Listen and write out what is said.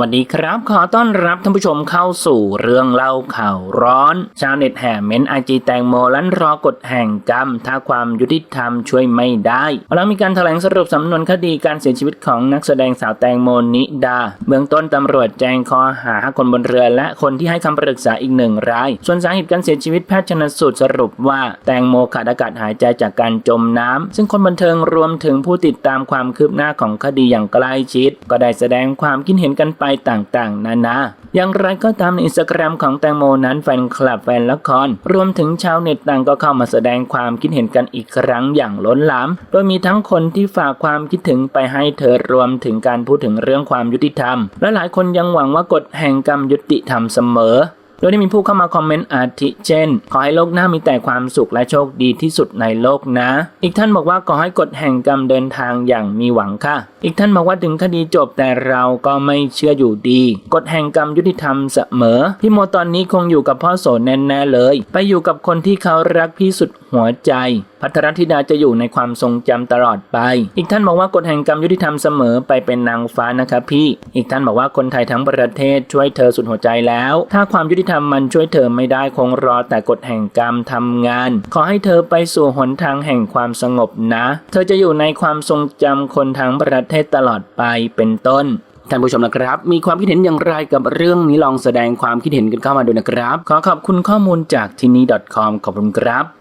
วัสดีครับ ขอต้อนรับท่านผู้ชมเข้าสู่เรื่องเล่าข่าวร้อน ชาวเน็ตแห่เม้นไอจีแตงโมลันรอกฎแห่งกรรม ถ้าความยุติธรรมช่วยไม่ได้หลังมีการแถลงสรุปสำนวนคดีการเสียชีวิตของนักแสดงสาวแตงโมนิดา เบื้องต้นตำรวจแจ้งข้อหาคนบนเรือและคนที่ให้คำปรึกษาอีกหนึ่งราย ส่วนสาเหตุการเสียชีวิตแพทย์ชนสูตรสรุปว่าแตงโมขาดอากาศหายใจจากการจมน้ำซึ่งคนบันเทิงรวมถึงผู้ติดตามความคืบหน้าของคดีอย่างใกล้ชิด ก็ได้แสดงความคิดเห็นกันไปต่างๆ นานา อย่างไรก็ตามในอินสตาแกรมของแตงโมนั้นแฟนคลับแฟนละคร รวมถึงชาวเน็ตต่างก็เข้ามาแสดงความคิดเห็นกันอีกครั้งอย่างล้นหลาม โดยมีทั้งคนที่ฝากความคิดถึงไปให้เธอรวมถึงการพูดถึงเรื่องความยุติธรรม และหลายคนยังหวังว่ากฎแห่งกรรมยุติธรรมเสมอ โดยที่มีผู้เข้ามาคอมเมนต์อาทิเช่น ขอให้โลกหน้ามีแต่ความสุขและโชคดีที่สุดในโลกนะ อีกท่านบอกว่าขอให้กฎแห่งกรรมเดินทางอย่างมีหวังค่ะ อีกท่านบอกว่าถึงคดีจบแต่เราก็ไม่เชื่ออยู่ดี กฎแห่งกรรมยุติธรรมเสมอ พี่โมตอนนี้คงอยู่กับพ่อโสแน่ๆเลย ไปอยู่กับคนที่เขารักพี่สุดหัวใจ พัทรธิดาจะอยู่ในความทรงจำตลอดไป อีกท่านบอกว่ากฎแห่งกรรมยุติธรรมเสมอไปเป็นนางฟ้านะครับพี่ อีกท่านบอกว่าคนไทยทั้งประเทศช่วยเธอสุดหัวใจแล้ว ถ้าความยุติธรรมมันช่วยเธอไม่ได้คงรอแต่กฎแห่งกรรมทำงาน ขอให้เธอไปสู่หนทางแห่งความสงบนะ เธอจะอยู่ในความทรงจำคนทั้งประเทศตลอดไปเป็นต้นท่านผู้ชมนะครับ มีความคิดเห็นอย่างไรกับเรื่องนี้ลองแสดงความคิดเห็นกันเข้ามาดูนะครับ ขอขอบคุณข้อมูลจากที่นี่ .com ขอบคุณครับ